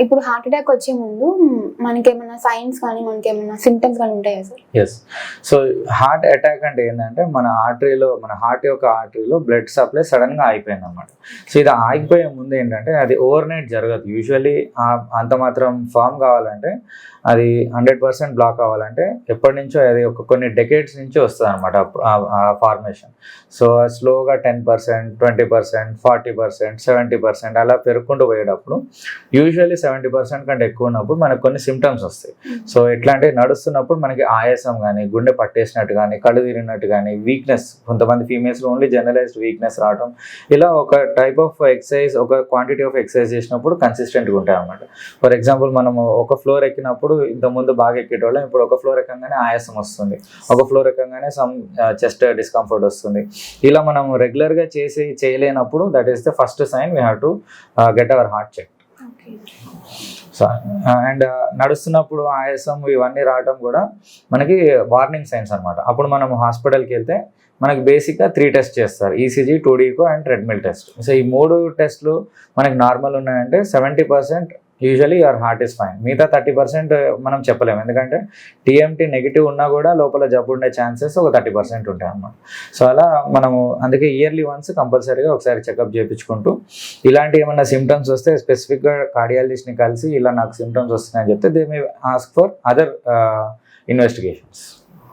ఇప్పుడు heart attack వచ్చే ముందు మనకేమైనా సైన్స్ కానీ మనకి ఏమైనా సిమ్టమ్స్ కానీ ఉంటాయా sir yes so heart attack అంటే ఏంటంటే మన ఆర్టరీలో మన హార్ట్ యొక్క ఆర్టరీలో బ్లడ్ సప్లై సడన్గా ఆగిపోయింది అయిపోయింది అనమాట సో ఇది ఆగిపోయే ముందు ఏంటంటే అది ఓవర్ నైట్ జరగదు యూజువల్లీ అంత మాత్రం ఫామ్ కావాలంటే అది హండ్రెడ్ పర్సెంట్ బ్లాక్ అవ్వాలంటే ఎప్పటి నుంచో అది ఒక కొన్ని డెకేడ్స్ నుంచి వస్తుంది అనమాట ఫార్మేషన్ సో స్లోగా ten percent twenty percent forty percent seventy percent అలా పెరుగుకుంటూ పోయేటప్పుడు యూజువల్లీ సెవెంటీ పర్సెంట్ కంటే ఎక్కువ ఉన్నప్పుడు మనకు కొన్ని సిమ్టమ్స్ వస్తాయి. సో ఎట్లా అంటే నడుస్తున్నప్పుడు మనకి ఆయాసం కానీ గుండె పట్టేసినట్టు కానీ కళ్ళు తిరిగినట్టు కానీ వీక్నెస్ కొంతమంది ఫీమేల్స్లో ఓన్లీ జనరలైజ్డ్ వీక్నెస్ రావడం ఇలా ఒక టైప్ ఆఫ్ ఎక్సర్సైజ్ ఒక క్వాంటిటీ ఆఫ్ ఎక్సర్సైజ్ చేసినప్పుడు కన్సిస్టెంట్గా ఉంటాయి అన్నమాట. ఫర్ ఎగ్జాంపుల్ మనము ఒక ఫ్లోర్ ఎక్కినప్పుడు ఇంతకుముందు బాగా ఎక్కేటోళ్ళం ఇప్పుడు ఒక ఫ్లోర్ ఎక్కగానే ఆయాసం వస్తుంది. ఒక ఫ్లోర్ ఎక్కగానే సమ్ చెస్ట్ డిస్కంఫర్ట్ వస్తుంది. ఇలా మనం రెగ్యులర్గా చేసి చేయలేనప్పుడు that is the first sign we have to get our heart check and నడుస్తున్నప్పుడు ఆయాసం ఇవన్నీ రావటం కూడా మనకి వార్నింగ్ సైన్స్ అనమాట అప్పుడు మనం హాస్పిటల్కి వెళ్తే మనకి బేసిక్గా త్రీ టెస్ట్ చేస్తారు. ECG two D echo and treadmill test so ఈ మూడు టెస్ట్లు మనకి నార్మల్ ఉన్నాయంటే seventy percent usually your heart is fine మిగతా థర్టీ పర్సెంట్ మనం చెప్పలేము. ఎందుకంటే టీఎంటీ నెగిటివ్ ఉన్నా కూడా లోపల జబ్బు ఉండే ఛాన్సెస్ ఒక థర్టీ పర్సెంట్ ఉంటాయి అన్నమాట. సో అలా మనము అందుకే ఇయర్లీ వన్స్ కంపల్సరీగా ఒకసారి చెకప్ చేయించుకుంటూ ఇలాంటి ఏమైనా సిమ్టమ్స్ వస్తే స్పెసిఫిక్గా కార్డియాలజిస్ట్ని కలిసి ఇలా నాకు సిమ్టమ్స్ వస్తున్నాయని చెప్తే they may ask for other investigations